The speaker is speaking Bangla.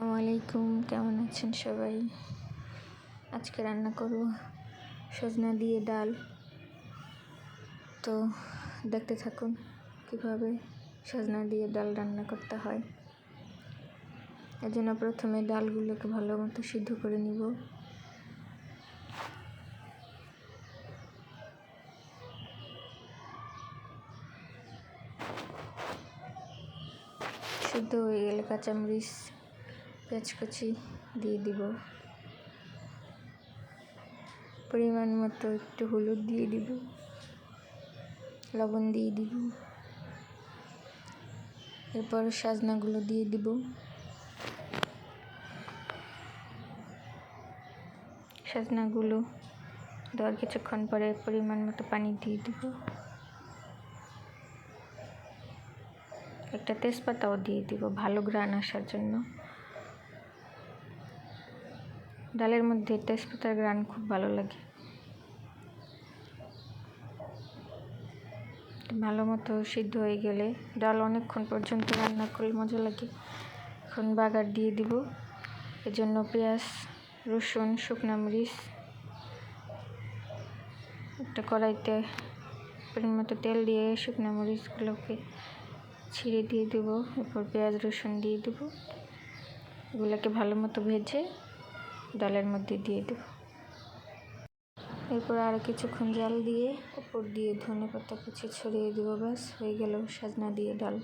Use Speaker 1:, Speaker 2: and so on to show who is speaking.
Speaker 1: আলাইকুম কেমন আছেন সবাই? আজকে রান্না করব সজনা দিয়ে ডাল। তো দেখতে থাকুন কীভাবে সজনা দিয়ে ডাল রান্না করতে হয়। এর জন্য প্রথমে ডালগুলোকে ভালো মতো সিদ্ধ করে নিব। সিদ্ধ হয়ে গেলে কাঁচামরিচ পেঁয়াজ কুচি দিয়ে দিব। পরিমাণ মতো একটু হলুদ দিয়ে দিব। লবণ দিয়ে দিব। এরপর সাজনাগুলো দিয়ে দিব। সাজনাগুলো দেওয়ার কিছুক্ষণ পরে পরিমাণ মতো পানি দিয়ে দিব। একটা তেজপাতাও দিয়ে দিব ভালো গ্রান আসার জন্য। ডালের মধ্যে তেজপাতার গ্রান খুব ভালো লাগে। ভালো মতো সিদ্ধ হয়ে গেলে ডাল অনেকক্ষণ পর্যন্ত রান্না করলে মজা লাগে। এখন বাগার দিয়ে দিব। এজন্য পেঁয়াজ, রসুন, শুকনো মরিচ, একটা কড়াইতে পরিমাণ মতো তেল দিয়ে শুকনো মরিচগুলোকে ছিঁড়ে দিয়ে দেবো। এরপর পেঁয়াজ, রসুন দিয়ে দেবো। এগুলোকে ভালো মতো ভেজে ডালের মধ্যে দিয়ে দেব। এরপর আরও কিছুক্ষণ জাল দিয়ে ওপর দিয়ে ধনে পাতা কুচি ছড়িয়ে দেবো ব্যাস, হয়ে গেল সাজনা দিয়ে ডাল।